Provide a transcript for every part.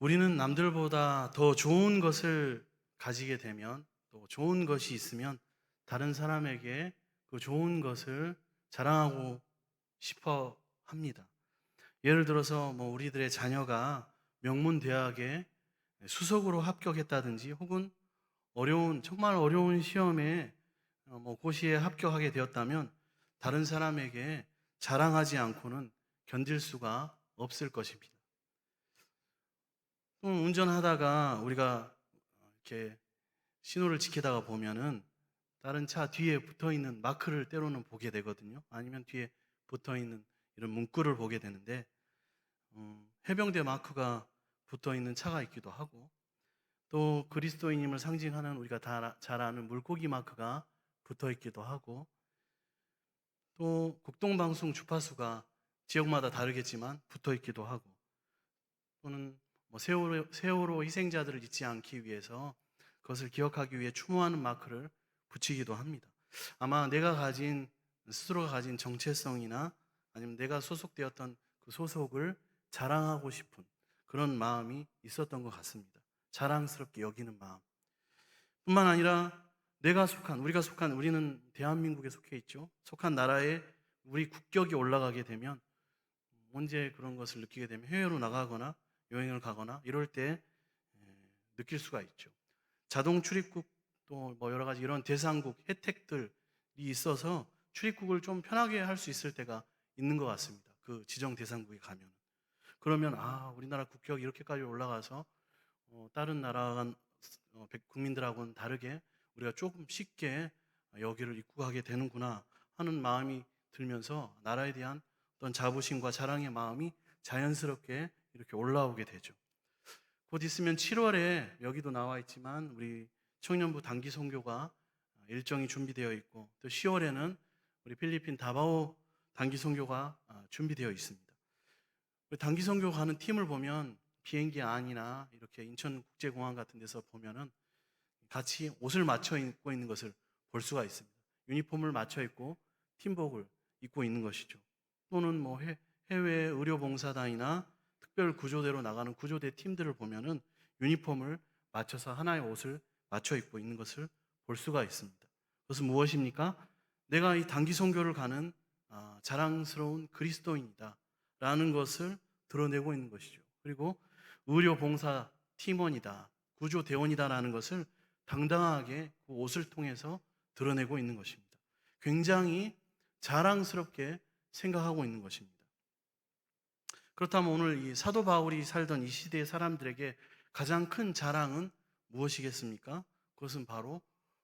우리는 남들보다 더 좋은 것을 가지게 되면 또 좋은 것이 있으면 다른 사람에게 그 좋은 것을 자랑하고 싶어 합니다. 예를 들어서 뭐 우리들의 자녀가 명문 대학에 수석으로 합격했다든지 혹은 어려운 정말 어려운 시험에 어, 뭐 고시에 합격하게 되었다면 다른 사람에게 자랑하지 않고는 견딜 수가 없을 것입니다. 또 운전하다가 우리가 이렇게 신호를 지키다가 보면은 다른 차 뒤에 붙어 있는 마크를 때로는 보게 되거든요. 아니면 뒤에 붙어 있는 이런 문구를 보게 되는데 음, 해병대 마크가 붙어 있는 차가 있기도 하고 또 그리스도인임을 상징하는 우리가 다 잘 아는 물고기 마크가 붙어 있기도 하고 또 국동방송 주파수가 지역마다 다르겠지만 붙어 있기도 하고 또는 뭐 세월호, 세월호 희생자들을 잊지 않기 위해서 그것을 기억하기 위해 추모하는 마크를 붙이기도 합니다. 아마 내가 가진 스스로가 가진 정체성이나 아니면 내가 소속되었던 그 소속을 자랑하고 싶은 그런 마음이 있었던 것 같습니다. 자랑스럽게 여기는 마음. 뿐만 아니라 내가 속한, 우리가 속한, 우리는 대한민국에 속해 있죠. 속한 나라에 우리 국격이 올라가게 되면 언제 그런 것을 느끼게 되면 해외로 나가거나 여행을 가거나 이럴 때 에, 느낄 수가 있죠. 자동 출입국 또 뭐 여러 가지 이런 대상국 혜택들이 있어서 출입국을 좀 편하게 할 수 있을 때가 있는 것 같습니다. 그 지정 대상국에 가면. 그러면 아 우리나라 국격이 이렇게까지 올라가서 어, 다른 나라 어, 백- 국민들하고는 다르게 우리가 조금 쉽게 여기를 입국하게 되는구나 하는 마음이 들면서 나라에 대한 어떤 자부심과 자랑의 마음이 자연스럽게 이렇게 올라오게 되죠. 곧 있으면 7월에 여기도 나와 있지만 우리 청년부 단기 선교가 일정이 준비되어 있고 또 10월에는 우리 필리핀 다바오 단기 선교가 아, 준비되어 있습니다. 우리 단기 선교 가는 팀을 보면 비행기 안이나 이렇게 인천국제공항 같은 데서 보면은 같이 옷을 맞춰 입고 있는 것을 볼 수가 있습니다. 유니폼을 맞춰 입고 팀복을 입고 있는 것이죠. 또는 뭐 해- 해외 의료봉사단이나 특별 구조대로 나가는 구조대 팀들을 보면은 유니폼을 맞춰서 하나의 옷을 맞춰 입고 있는 것을 볼 수가 있습니다. 그것은 무엇입니까? 내가 이 단기 선교를 가는 아, 자랑스러운 그리스도인이다라는 것을 드러내고 있는 것이죠. 그리고 의료 봉사 팀원이다, 구조 대원이다라는 것을 당당하게 그 옷을 통해서 드러내고 있는 것입니다. 굉장히 자랑스럽게 생각하고 있는 것입니다. 그렇다면 오늘 이 사도 바울이 살던 이 시대의 사람들에게 가장 큰 자랑은 무엇이겠습니까? 그것은 바로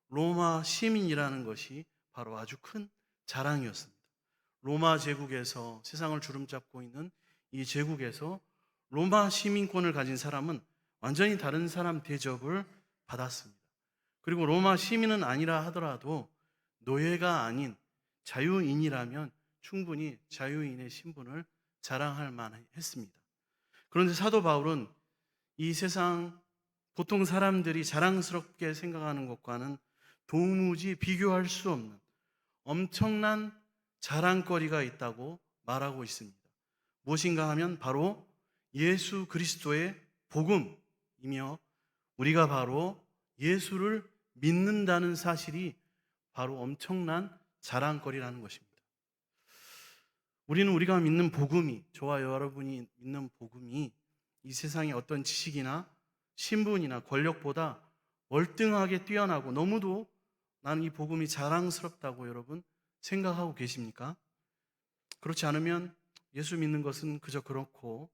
로마 시민이라는 것이 바로 아주 큰 자랑이었습니다. 로마 제국에서 세상을 주름잡고 있는 이 제국에서 로마 시민권을 가진 사람은 완전히 다른 사람 대접을 받았습니다. 그리고 로마 시민은 아니라 하더라도 노예가 아닌 자유인이라면 충분히 자유인의 신분을 자랑할 만했습니다. 그런데 사도 바울은 이 세상 보통 사람들이 자랑스럽게 생각하는 것과는 도무지 비교할 수 없는 엄청난 자랑거리가 있다고 말하고 있습니다. 무엇인가 하면 바로 예수 그리스도의 복음이며 우리가 바로 예수를 믿는다는 사실이 바로 엄청난 자랑거리라는 것입니다. 우리는 우리가 믿는 복음이, 저와 여러분이 믿는 복음이 이 세상의 어떤 지식이나 신분이나 권력보다 월등하게 뛰어나고 너무도 나는 이 복음이 자랑스럽다고 여러분 생각하고 계십니까? 그렇지 않으면 예수 믿는 것은 그저 그렇고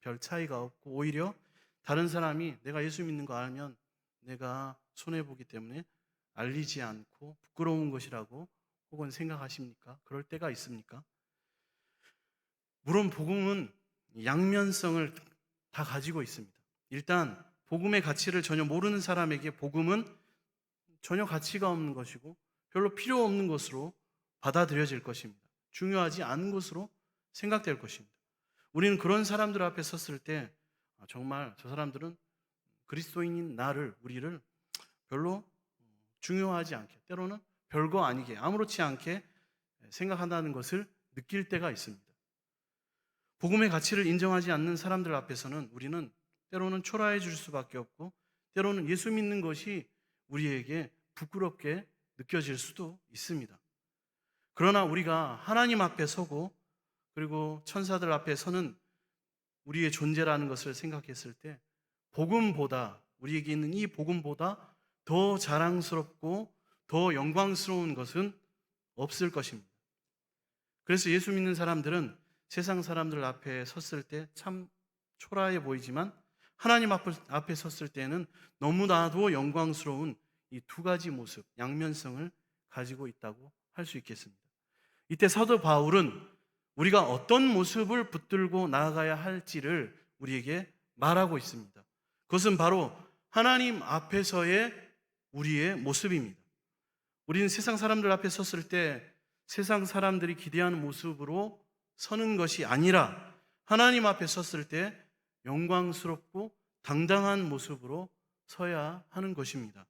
별 차이가 없고 오히려 다른 사람이 내가 예수 믿는 거 알면 내가 손해보기 때문에 알리지 않고 부끄러운 것이라고 혹은 생각하십니까? 그럴 때가 있습니까? 물론 복음은 양면성을 다 가지고 있습니다. 일단 복음의 가치를 전혀 모르는 사람에게 복음은 전혀 가치가 없는 것이고 별로 필요 없는 것으로 받아들여질 것입니다. 중요하지 않은 것으로 생각될 것입니다. 우리는 그런 사람들 앞에 섰을 때 아, 정말 저 사람들은 그리스도인인 나를 우리를 별로 중요하지 않게 때로는 별거 아니게 아무렇지 않게 생각한다는 것을 느낄 때가 있습니다. 복음의 가치를 인정하지 않는 사람들 앞에서는 우리는 때로는 초라해질 수밖에 없고 때로는 예수 믿는 것이 우리에게 부끄럽게 느껴질 수도 있습니다. 그러나 우리가 하나님 앞에 서고 그리고 천사들 앞에 서는 우리의 존재라는 것을 생각했을 때 복음보다 우리에게 있는 이 복음보다 더 자랑스럽고 더 영광스러운 것은 없을 것입니다. 그래서 예수 믿는 사람들은 세상 사람들 앞에 섰을 때 참 초라해 보이지만 하나님 앞에, 섰을 때는 너무나도 영광스러운 이 두 가지 모습, 양면성을 가지고 있다고 할 수 있겠습니다. 이때 사도 바울은 우리가 어떤 모습을 붙들고 나아가야 할지를 우리에게 말하고 있습니다. 그것은 바로 하나님 앞에서의 우리의 모습입니다. 우리는 세상 사람들 앞에 섰을 때 세상 사람들이 기대하는 모습으로 서는 것이 아니라 하나님 앞에 섰을 때 영광스럽고 당당한 모습으로 서야 하는 것입니다.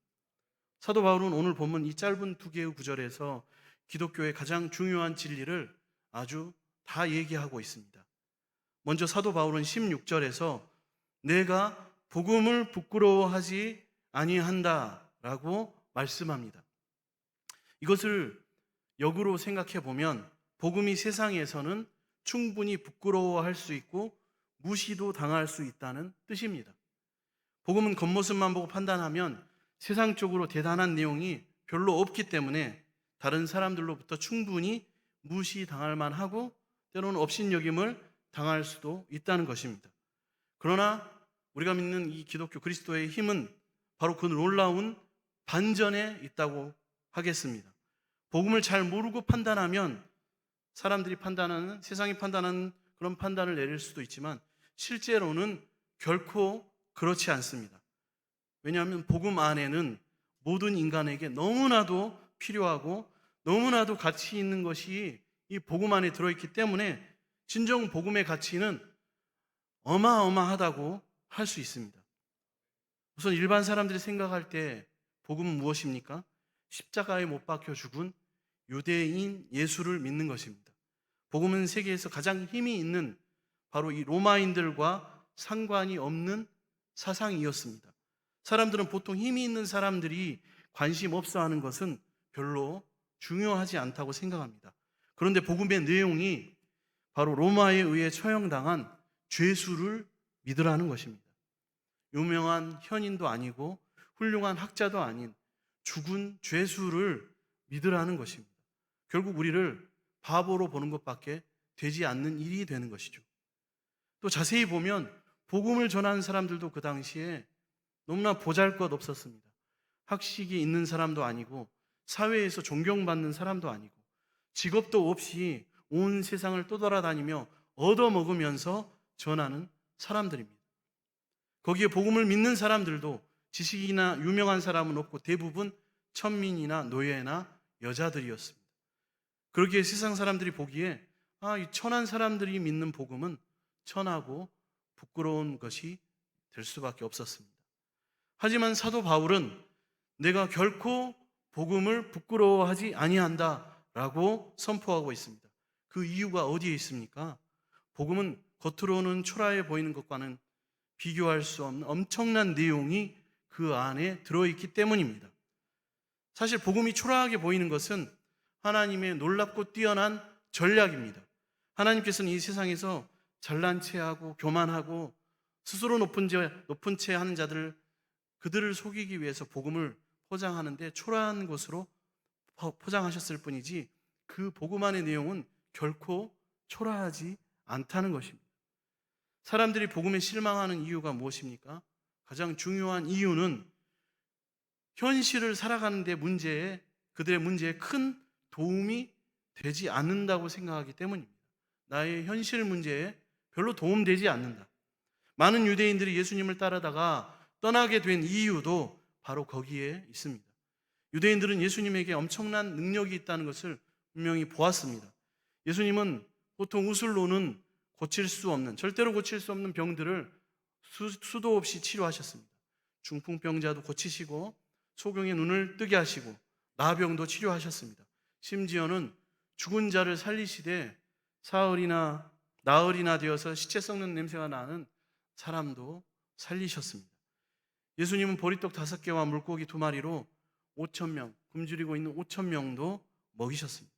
사도 바울은 오늘 본문 이 짧은 두 개의 구절에서 기독교의 가장 중요한 진리를 아주 다 얘기하고 있습니다. 먼저 사도 바울은 16절에서 내가 복음을 부끄러워하지 아니한다라고 말씀합니다. 이것을 역으로 생각해 보면 복음이 세상에서는 충분히 부끄러워할 수 있고 무시도 당할 수 있다는 뜻입니다. 복음은 겉모습만 보고 판단하면 세상적으로 대단한 내용이 별로 없기 때문에 다른 사람들로부터 충분히 무시당할 만하고 때로는 업신여김을 당할 수도 있다는 것입니다. 그러나 우리가 믿는 이 기독교 그리스도의 힘은 바로 그 놀라운 반전에 있다고 하겠습니다. 복음을 잘 모르고 판단하면 사람들이 판단하는 세상이 판단하는 그런 판단을 내릴 수도 있지만 실제로는 결코 그렇지 않습니다. 왜냐하면 복음 안에는 모든 인간에게 너무나도 필요하고 너무나도 가치 있는 것이 이 복음 안에 들어있기 때문에 진정 복음의 가치는 어마어마하다고 할 수 있습니다. 우선 일반 사람들이 생각할 때 복음은 무엇입니까? 십자가에 못 박혀 죽은 유대인 예수를 믿는 것입니다. 복음은 세계에서 가장 힘이 있는 바로 이 로마인들과 상관이 없는 사상이었습니다. 사람들은 보통 힘이 있는 사람들이 관심 없어 하는 것은 별로 중요하지 않다고 생각합니다. 그런데 복음의 내용이 바로 로마에 의해 처형당한 죄수를 믿으라는 것입니다. 유명한 현인도 아니고 훌륭한 학자도 아닌 죽은 죄수를 믿으라는 것입니다. 결국 우리를 바보로 보는 것밖에 되지 않는 일이 되는 것이죠. 또 자세히 보면 복음을 전하는 사람들도 그 당시에 너무나 보잘 것 없었습니다. 학식이 있는 사람도 아니고 사회에서 존경받는 사람도 아니고 직업도 없이 온 세상을 떠돌아다니며 얻어먹으면서 전하는 사람들입니다. 거기에 복음을 믿는 사람들도 지식이나 유명한 사람은 없고 대부분 천민이나 노예나 여자들이었습니다. 그러기에 세상 사람들이 보기에 아, 이 천한 사람들이 믿는 복음은 천하고 부끄러운 것이 될 수밖에 없었습니다. 하지만 사도 바울은 내가 결코 복음을 부끄러워하지 아니한다라고 선포하고 있습니다. 그 이유가 어디에 있습니까? 복음은 겉으로는 초라해 보이는 것과는 비교할 수 없는 엄청난 내용이 그 안에 들어있기 때문입니다. 사실 복음이 초라하게 보이는 것은 하나님의 놀랍고 뛰어난 전략입니다. 하나님께서는 이 세상에서 잘난 체하고 교만하고 스스로 높은 제 높은 채 하는 자들 그들을 속이기 위해서 복음을 포장하는데 초라한 것으로 포장하셨을 뿐이지 그 복음 안의 내용은 결코 초라하지 않다는 것입니다. 사람들이 복음에 실망하는 이유가 무엇입니까? 가장 중요한 이유는 현실을 살아가는 데 문제에 그들의 문제에 큰 도움이 되지 않는다고 생각하기 때문입니다. 나의 현실 문제에 별로 도움되지 않는다. 많은 유대인들이 예수님을 따르다가 떠나게 된 이유도 바로 거기에 있습니다. 유대인들은 예수님에게 엄청난 능력이 있다는 것을 분명히 보았습니다. 예수님은 보통 우술로는 고칠 수 없는, 절대로 고칠 수 없는 병들을 수, 도 없이 치료하셨습니다. 중풍병자도 고치시고 소경의 눈을 뜨게 하시고 나병도 치료하셨습니다. 심지어는 죽은 자를 살리시되 사흘이나 나흘이나 되어서 시체 썩는 냄새가 나는 사람도 살리셨습니다. 예수님은 보리떡 다섯 개와 물고기 두 마리로 5천 명, 굶주리고 있는 5천 명도 먹이셨습니다.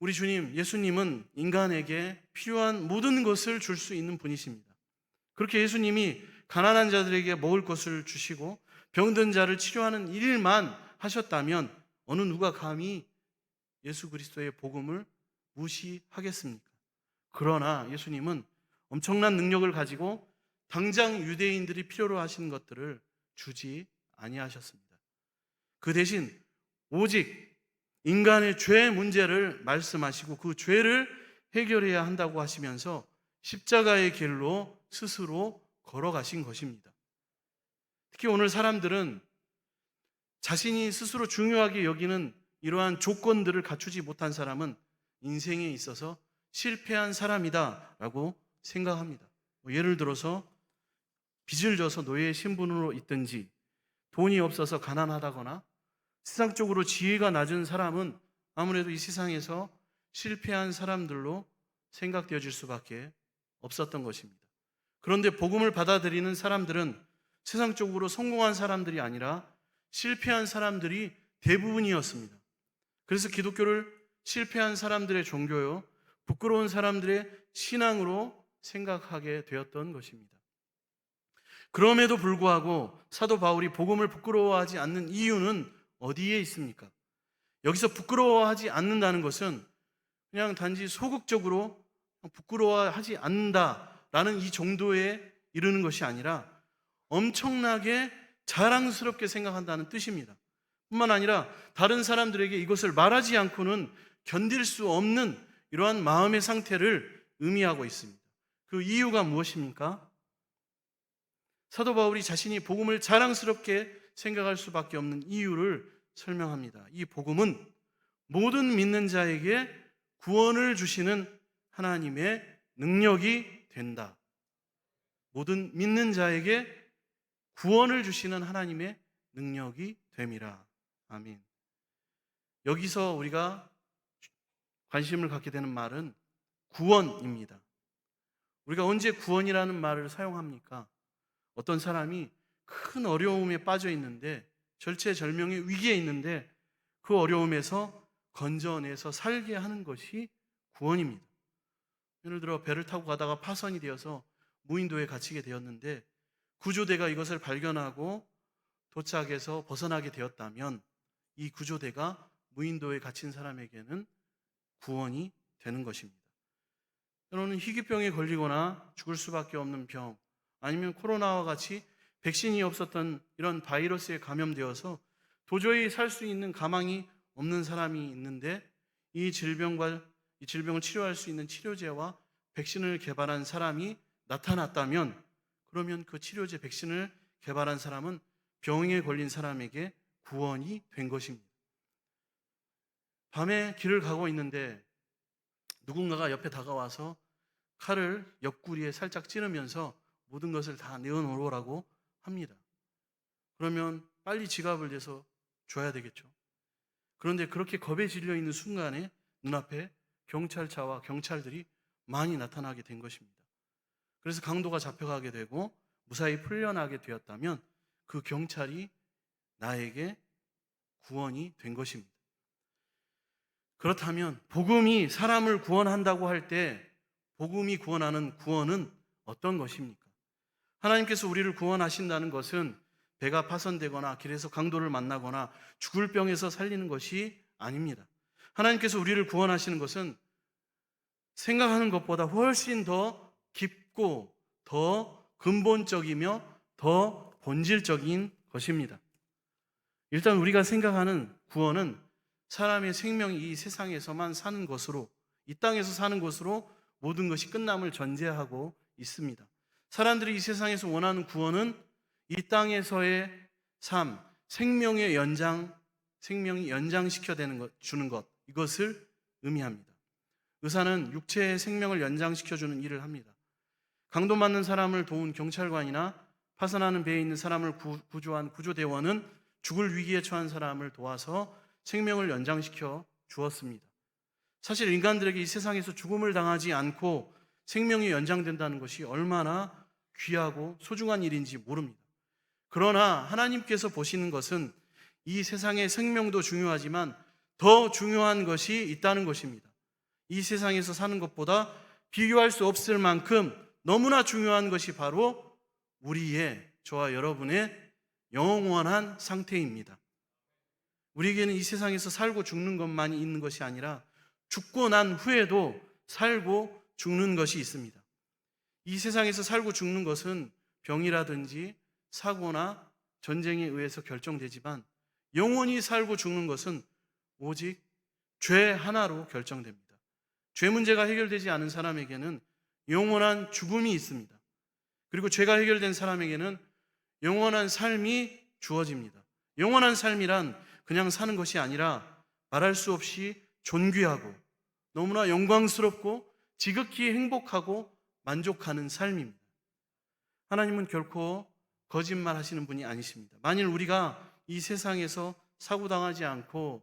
우리 주님, 예수님은 인간에게 필요한 모든 것을 줄 수 있는 분이십니다. 그렇게 예수님이 가난한 자들에게 먹을 것을 주시고 병든 자를 치료하는 일만 하셨다면 어느 누가 감히 예수 그리스도의 복음을 무시하겠습니까? 그러나 예수님은 엄청난 능력을 가지고 당장 유대인들이 필요로 하시는 것들을 주지 아니하셨습니다. 그 대신 오직 인간의 죄 문제를 말씀하시고 그 죄를 해결해야 한다고 하시면서 십자가의 길로 스스로 걸어가신 것입니다. 특히 오늘 사람들은 자신이 스스로 중요하게 여기는 이러한 조건들을 갖추지 못한 사람은 인생에 있어서 실패한 사람이다라고 생각합니다. 뭐 예를 들어서 빚을 져서 노예 신분으로 있든지 돈이 없어서 가난하다거나 세상적으로 지위가 낮은 사람은 아무래도 이 세상에서 실패한 사람들로 생각되어질 수밖에 없었던 것입니다. 그런데 복음을 받아들이는 사람들은 세상적으로 성공한 사람들이 아니라 실패한 사람들이 대부분이었습니다. 그래서 기독교를 실패한 사람들의 종교요, 부끄러운 사람들의 신앙으로 생각하게 되었던 것입니다. 그럼에도 불구하고 사도 바울이 복음을 부끄러워하지 않는 이유는 어디에 있습니까? 여기서 부끄러워하지 않는다는 것은 그냥 단지 소극적으로 부끄러워하지 않는다라는 이 정도에 이르는 것이 아니라 엄청나게 자랑스럽게 생각한다는 뜻입니다. 뿐만 아니라 다른 사람들에게 이것을 말하지 않고는 견딜 수 없는 이러한 마음의 상태를 의미하고 있습니다. 그 이유가 무엇입니까? 사도 바울이 자신이 복음을 자랑스럽게 생각할 수밖에 없는 이유를 설명합니다. 이 복음은 모든 믿는 자에게 구원을 주시는 하나님의 능력이 된다. 모든 믿는 자에게 구원을 주시는 하나님의 능력이 됨이라. 아멘. 여기서 우리가 관심을 갖게 되는 말은 구원입니다. 우리가 언제 구원이라는 말을 사용합니까? 어떤 사람이 큰 어려움에 빠져 있는데 절체절명의 위기에 있는데 그 어려움에서 건져내서 살게 하는 것이 구원입니다. 예를 들어 배를 타고 가다가 파선이 되어서 무인도에 갇히게 되었는데 구조대가 이것을 발견하고 도착해서 벗어나게 되었다면 이 구조대가 무인도에 갇힌 사람에게는 구원이 되는 것입니다. 때로는 희귀병에 걸리거나 죽을 수밖에 없는 병, 아니면 코로나와 같이 백신이 없었던 이런 바이러스에 감염되어서 도저히 살 수 있는 가망이 없는 사람이 있는데 이 질병과 이 질병을 치료할 수 있는 치료제와 백신을 개발한 사람이 나타났다면 그러면 그 치료제 백신을 개발한 사람은 병에 걸린 사람에게 구원이 된 것입니다. 밤에 길을 가고 있는데 누군가가 옆에 다가와서 칼을 옆구리에 살짝 찌르면서 모든 것을 다 내어놓으라고 합니다. 그러면 빨리 지갑을 내서 줘야 되겠죠. 그런데 그렇게 겁에 질려 있는 순간에 눈앞에 경찰차와 경찰들이 많이 나타나게 된 것입니다. 그래서 강도가 잡혀가게 되고 무사히 풀려나게 되었다면 그 경찰이 나에게 구원이 된 것입니다. 그렇다면 복음이 사람을 구원한다고 할 때 복음이 구원하는 구원은 어떤 것입니까? 하나님께서 우리를 구원하신다는 것은 배가 파손되거나 길에서 강도를 만나거나 죽을 병에서 살리는 것이 아닙니다. 하나님께서 우리를 구원하시는 것은 생각하는 것보다 훨씬 더 깊고 더 근본적이며 더 본질적인 것입니다. 일단 우리가 생각하는 구원은 사람의 생명이 이 세상에서만 사는 것으로 이 땅에서 사는 것으로 모든 것이 끝남을 전제하고 있습니다. 사람들이 이 세상에서 원하는 구원은 이 땅에서의 삶, 생명의 연장, 생명이 연장시켜 되는 것, 주는 것, 이것을 의미합니다. 의사는 육체의 생명을 연장시켜 주는 일을 합니다. 강도 맞는 사람을 도운 경찰관이나 파산하는 배에 있는 사람을 구조한 구조대원은 죽을 위기에 처한 사람을 도와서 생명을 연장시켜 주었습니다. 사실 인간들에게 이 세상에서 죽음을 당하지 않고 생명이 연장된다는 것이 얼마나 귀하고 소중한 일인지 모릅니다. 그러나 하나님께서 보시는 것은 이 세상의 생명도 중요하지만 더 중요한 것이 있다는 것입니다. 이 세상에서 사는 것보다 비교할 수 없을 만큼 너무나 중요한 것이 바로 우리의 저와 여러분의 영원한 상태입니다. 우리에게는 이 세상에서 살고 죽는 것만이 있는 것이 아니라 죽고 난 후에도 살고 죽는 것이 있습니다. 이 세상에서 살고 죽는 것은 병이라든지 사고나 전쟁에 의해서 결정되지만 영원히 살고 죽는 것은 오직 죄 하나로 결정됩니다. 죄 문제가 해결되지 않은 사람에게는 영원한 죽음이 있습니다. 그리고 죄가 해결된 사람에게는 영원한 삶이 주어집니다. 영원한 삶이란 그냥 사는 것이 아니라 말할 수 없이 존귀하고 너무나 영광스럽고 지극히 행복하고 만족하는 삶입니다. 하나님은 결코 거짓말 하시는 분이 아니십니다. 만일 우리가 이 세상에서 사고당하지 않고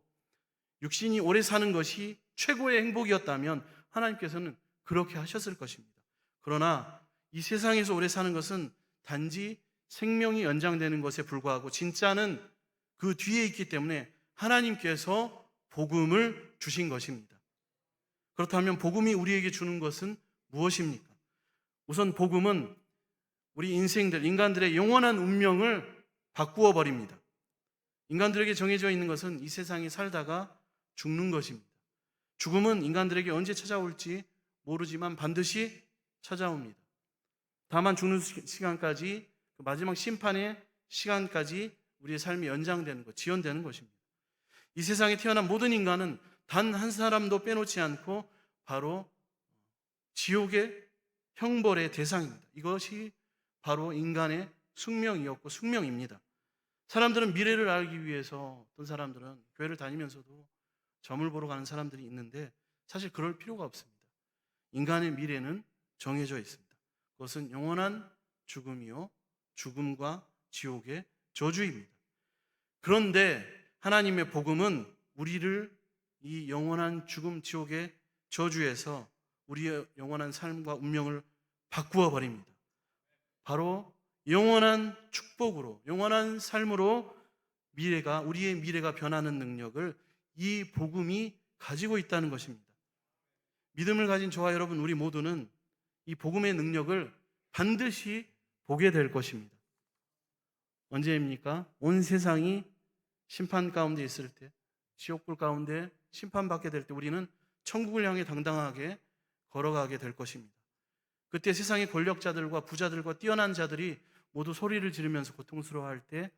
육신이 오래 사는 것이 최고의 행복이었다면 하나님께서는 그렇게 하셨을 것입니다. 그러나 이 세상에서 오래 사는 것은 단지 생명이 연장되는 것에 불과하고 진짜는 그 뒤에 있기 때문에 하나님께서 복음을 주신 것입니다. 그렇다면 복음이 우리에게 주는 것은 무엇입니까? 우선 복음은 우리 인생들, 인간들의 영원한 운명을 바꾸어 버립니다. 인간들에게 정해져 있는 것은 이 세상에 살다가 죽는 것입니다. 죽음은 인간들에게 언제 찾아올지 모르지만 반드시 찾아옵니다. 다만 죽는 시간까지 그 마지막 심판의 시간까지 우리의 삶이 연장되는 것, 지연되는 것입니다. 이 세상에 태어난 모든 인간은 단 한 사람도 빼놓지 않고 바로 지옥의 형벌의 대상입니다. 이것이 바로 인간의 숙명이었고 숙명입니다. 사람들은 미래를 알기 위해서 어떤 사람들은 교회를 다니면서도 점을 보러 가는 사람들이 있는데 사실 그럴 필요가 없습니다. 인간의 미래는 정해져 있습니다. 그것은 영원한 죽음이요. 죽음과 지옥의 저주입니다. 그런데 하나님의 복음은 우리를 이 영원한 죽음 지옥의 저주에서 우리의 영원한 삶과 운명을 바꾸어 버립니다. 바로 영원한 축복으로, 영원한 삶으로 미래가, 우리의 미래가 변하는 능력을 이 복음이 가지고 있다는 것입니다. 믿음을 가진 저와 여러분, 우리 모두는 이 복음의 능력을 반드시 보게 될 것입니다. 언제입니까? 온 세상이 심판 가운데 있을 때, 지옥불 가운데 심판받게 될 때 우리는 천국을 향해 당당하게 걸어가게 될 것입니다. 그때 세상의 권력자들과 부자들과 뛰어난 자들이 모두 소리를 지르면서 고통스러워할 때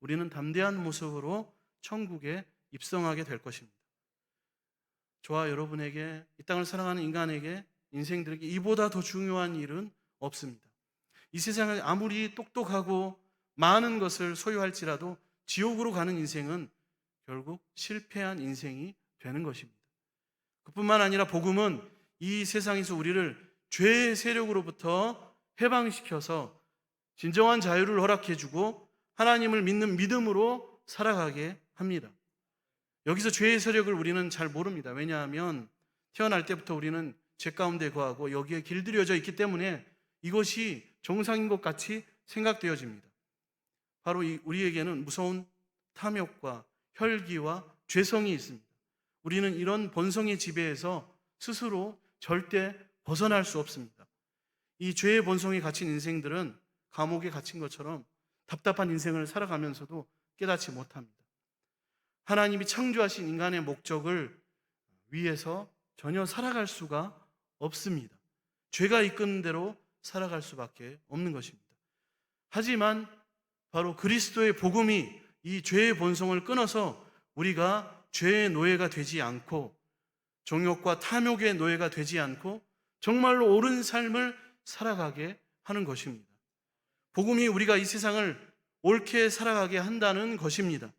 우리는 담대한 모습으로 천국에 입성하게 될 것입니다. 저와 여러분에게 이 땅을 사랑하는 인간에게 인생들에게 이보다 더 중요한 일은 없습니다. 이 세상에 아무리 똑똑하고 많은 것을 소유할지라도 지옥으로 가는 인생은 결국 실패한 인생이 되는 것입니다. 그뿐만 아니라 복음은 이 세상에서 우리를 죄의 세력으로부터 해방시켜서 진정한 자유를 허락해주고 하나님을 믿는 믿음으로 살아가게 합니다. 여기서 죄의 세력을 우리는 잘 모릅니다. 왜냐하면 태어날 때부터 우리는 죄 가운데 거하고 여기에 길들여져 있기 때문에 이것이 정상인 것 같이 생각되어집니다. 바로 우리에게는 무서운 탐욕과 혈기와 죄성이 있습니다. 우리는 이런 본성의 지배에서 스스로 절대 벗어날 수 없습니다. 이 죄의 본성에 갇힌 인생들은 감옥에 갇힌 것처럼 답답한 인생을 살아가면서도 깨닫지 못합니다. 하나님이 창조하신 인간의 목적을 위해서 전혀 살아갈 수가 없습니다. 죄가 이끄는 대로 살아갈 수밖에 없는 것입니다. 하지만 바로 그리스도의 복음이 이 죄의 본성을 끊어서 우리가 죄의 노예가 되지 않고 정욕과 탐욕의 노예가 되지 않고 정말로 옳은 삶을 살아가게 하는 것입니다. 복음이 우리가 이 세상을 옳게 살아가게 한다는 것입니다.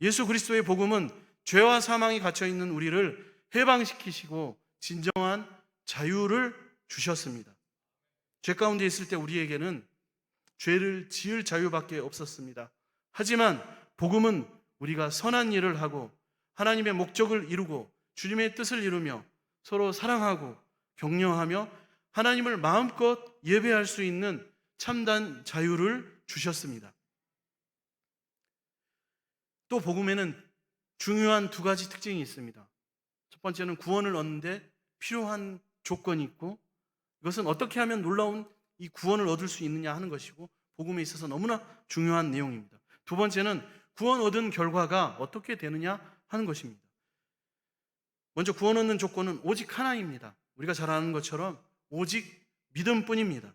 예수 그리스도의 복음은 죄와 사망이 갇혀 있는 우리를 해방시키시고 진정한 자유를 주셨습니다. 죄 가운데 있을 때 우리에게는 죄를 지을 자유밖에 없었습니다. 하지만 복음은 우리가 선한 일을 하고 하나님의 목적을 이루고 주님의 뜻을 이루며 서로 사랑하고 격려하며 하나님을 마음껏 예배할 수 있는 참단 자유를 주셨습니다. 또 복음에는 중요한 두 가지 특징이 있습니다. 첫 번째는 구원을 얻는데 필요한 조건이 있고 이것은 어떻게 하면 놀라운 이 구원을 얻을 수 있느냐 하는 것이고 복음에 있어서 너무나 중요한 내용입니다. 두 번째는 구원 얻은 결과가 어떻게 되느냐 하는 것입니다. 먼저 구원 얻는 조건은 오직 하나입니다. 우리가 잘 아는 것처럼 오직 믿음뿐입니다.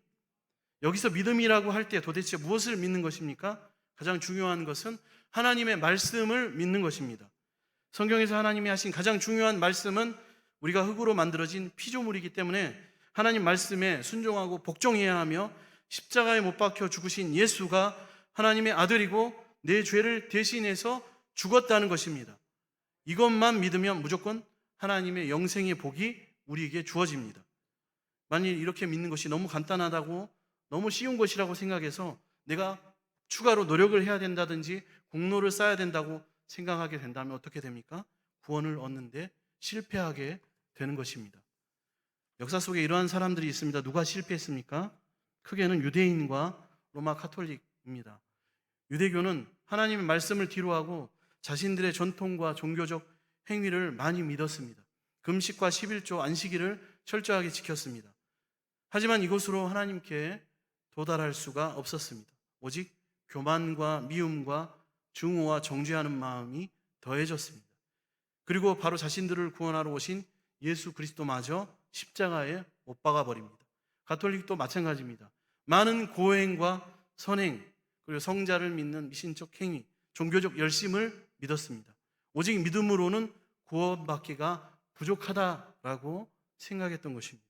여기서 믿음이라고 할 때 도대체 무엇을 믿는 것입니까? 가장 중요한 것은 하나님의 말씀을 믿는 것입니다. 성경에서 하나님이 하신 가장 중요한 말씀은 우리가 흙으로 만들어진 피조물이기 때문에 하나님 말씀에 순종하고 복종해야 하며 십자가에 못 박혀 죽으신 예수가 하나님의 아들이고 내 죄를 대신해서 죽었다는 것입니다. 이것만 믿으면 무조건 하나님의 영생의 복이 우리에게 주어집니다. 만일 이렇게 믿는 것이 너무 간단하다고 너무 쉬운 것이라고 생각해서 내가 추가로 노력을 해야 된다든지 공로를 쌓아야 된다고 생각하게 된다면 어떻게 됩니까? 구원을 얻는데 실패하게 되는 것입니다. 역사 속에 이러한 사람들이 있습니다. 누가 실패했습니까? 크게는 유대인과 로마 카톨릭입니다. 유대교는 하나님의 말씀을 뒤로하고 자신들의 전통과 종교적 행위를 많이 믿었습니다. 금식과 11조 안식일을 철저하게 지켰습니다. 하지만 이것으로 하나님께 도달할 수가 없었습니다. 오직 교만과 미움과 증오와 정죄하는 마음이 더해졌습니다. 그리고 바로 자신들을 구원하러 오신 예수 그리스도마저 십자가에 못 박아 버립니다. 가톨릭도 마찬가지입니다. 많은 고행과 선행 그리고 성자를 믿는 미신적 행위, 종교적 열심을 믿었습니다. 오직 믿음으로는 구원받기가 부족하다라고 생각했던 것입니다.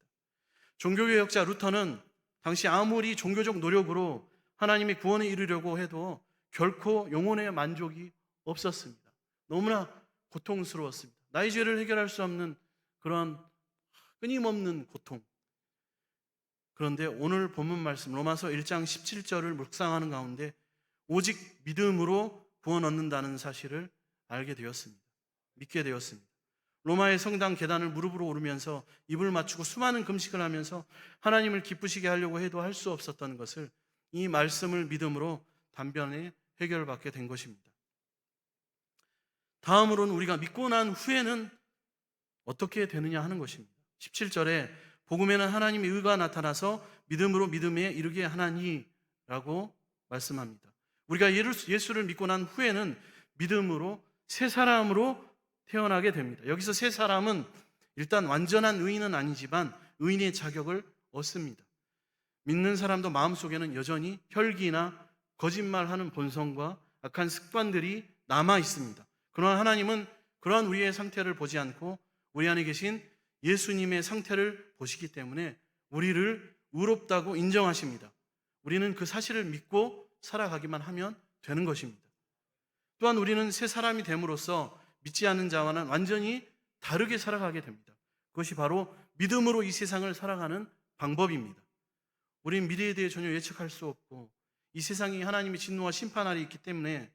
종교개혁자 루터는 당시 아무리 종교적 노력으로 하나님의 구원에 이르려고 해도 결코 영혼의 만족이 없었습니다. 너무나 고통스러웠습니다. 나의 죄를 해결할 수 없는 그런 끊임없는 고통. 그런데 오늘 본문 말씀 로마서 1장 17절을 묵상하는 가운데 오직 믿음으로 구원 얻는다는 사실을 알게 되었습니다. 믿게 되었습니다. 로마의 성당 계단을 무릎으로 오르면서 입을 맞추고 수많은 금식을 하면서 하나님을 기쁘시게 하려고 해도 할 수 없었던 것을 이 말씀을 믿음으로 단변에 해결받게 된 것입니다. 다음으로는 우리가 믿고 난 후에는 어떻게 되느냐 하는 것입니다. 17절에 복음에는 하나님의 의가 나타나서 믿음으로 믿음에 이르게 하나니라고 말씀합니다. 우리가 예수를 믿고 난 후에는 믿음으로 새 사람으로 태어나게 됩니다. 여기서 새 사람은 일단 완전한 의인은 아니지만 의인의 자격을 얻습니다. 믿는 사람도 마음속에는 여전히 혈기나 거짓말하는 본성과 악한 습관들이 남아 있습니다. 그러나 하나님은 그러한 우리의 상태를 보지 않고 우리 안에 계신 예수님의 상태를 보시기 때문에 우리를 의롭다고 인정하십니다. 우리는 그 사실을 믿고 살아가기만 하면 되는 것입니다. 또한 우리는 새 사람이 됨으로써 믿지 않는 자와는 완전히 다르게 살아가게 됩니다. 그것이 바로 믿음으로 이 세상을 살아가는 방법입니다. 우리는 미래에 대해 전혀 예측할 수 없고 이 세상이 하나님의 진노와 심판날이 있기 때문에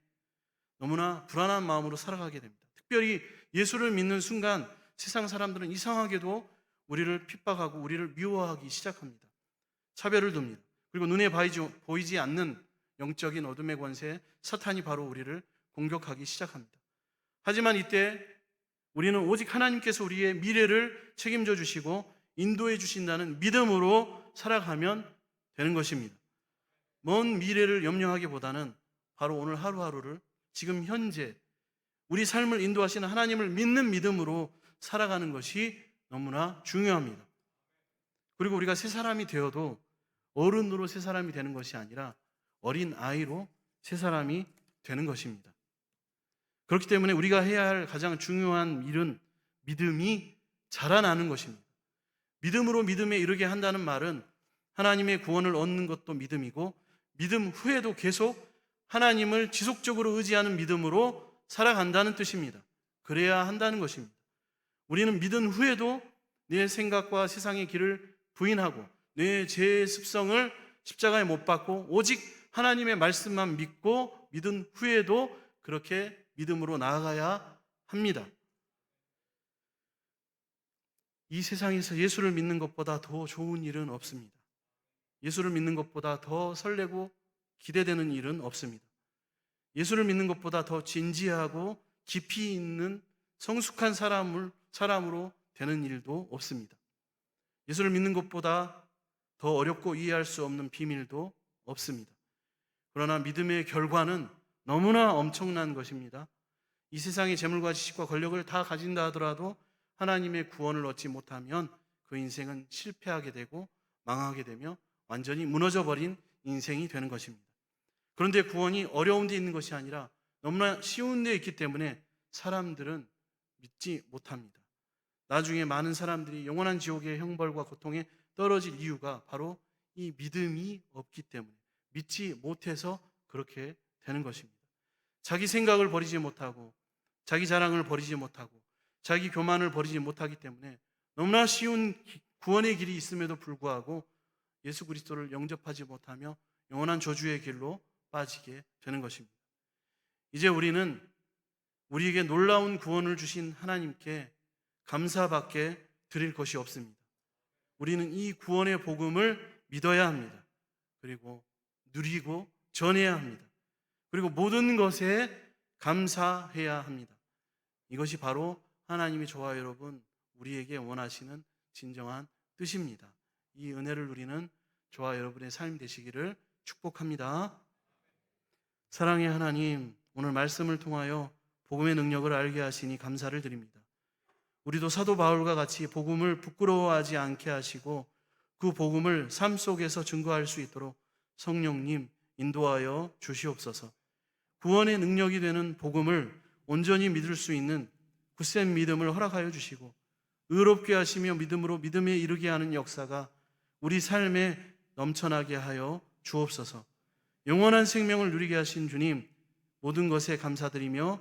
너무나 불안한 마음으로 살아가게 됩니다. 특별히 예수를 믿는 순간 세상 사람들은 이상하게도 우리를 핍박하고 우리를 미워하기 시작합니다. 차별을 둡니다. 그리고 눈에 보이지 않는 영적인 어둠의 권세 사탄이 바로 우리를 공격하기 시작합니다. 하지만 이때 우리는 오직 하나님께서 우리의 미래를 책임져 주시고 인도해 주신다는 믿음으로 살아가면 되는 것입니다. 먼 미래를 염려하기보다는 바로 오늘 하루하루를 지금 현재 우리 삶을 인도하시는 하나님을 믿는 믿음으로 살아가는 것이 너무나 중요합니다. 그리고 우리가 새 사람이 되어도 어른으로 새 사람이 되는 것이 아니라 어린 아이로 새 사람이 되는 것입니다. 그렇기 때문에 우리가 해야 할 가장 중요한 일은 믿음이 자라나는 것입니다. 믿음으로 믿음에 이르게 한다는 말은 하나님의 구원을 얻는 것도 믿음이고 믿음 후에도 계속 하나님을 지속적으로 의지하는 믿음으로 살아간다는 뜻입니다. 그래야 한다는 것입니다. 우리는 믿은 후에도 내 생각과 세상의 길을 부인하고 내 죄의 습성을 십자가에 못 박고 오직 하나님의 말씀만 믿고 믿은 후에도 그렇게 믿음으로 나아가야 합니다. 이 세상에서 예수를 믿는 것보다 더 좋은 일은 없습니다. 예수를 믿는 것보다 더 설레고 기대되는 일은 없습니다. 예수를 믿는 것보다 더 진지하고 깊이 있는 성숙한 사람을 사람으로 되는 일도 없습니다. 예수를 믿는 것보다 더 어렵고 이해할 수 없는 비밀도 없습니다. 그러나 믿음의 결과는 너무나 엄청난 것입니다. 이 세상의 재물과 지식과 권력을 다 가진다 하더라도 하나님의 구원을 얻지 못하면 그 인생은 실패하게 되고 망하게 되며 완전히 무너져 버린 인생이 되는 것입니다. 그런데 구원이 어려운 데 있는 것이 아니라 너무나 쉬운 데 있기 때문에 사람들은 믿지 못합니다. 나중에 많은 사람들이 영원한 지옥의 형벌과 고통에 떨어질 이유가 바로 이 믿음이 없기 때문에 믿지 못해서 그렇게 되는 것입니다. 자기 생각을 버리지 못하고 자기 자랑을 버리지 못하고 자기 교만을 버리지 못하기 때문에 너무나 쉬운 기- 구원의 길이 있음에도 불구하고 예수 그리스도를 영접하지 못하며 영원한 저주의 길로 빠지게 되는 것입니다. 이제 우리는 우리에게 놀라운 구원을 주신 하나님께 감사밖에 드릴 것이 없습니다. 우리는 이 구원의 복음을 믿어야 합니다. 그리고 누리고 전해야 합니다. 그리고 모든 것에 감사해야 합니다. 이것이 바로 하나님이 저와 여러분 우리에게 원하시는 진정한 뜻입니다. 이 은혜를 누리는 저와 여러분의 삶 되시기를 축복합니다. 사랑의 하나님, 오늘 말씀을 통하여 복음의 능력을 알게 하시니 감사를 드립니다. 우리도 사도 바울과 같이 복음을 부끄러워하지 않게 하시고 그 복음을 삶 속에서 증거할 수 있도록 성령님 인도하여 주시옵소서. 구원의 능력이 되는 복음을 온전히 믿을 수 있는 굳센 믿음을 허락하여 주시고 의롭게 하시며 믿음으로 믿음에 이르게 하는 역사가 우리 삶에 넘쳐나게 하여 주옵소서. 영원한 생명을 누리게 하신 주님 모든 것에 감사드리며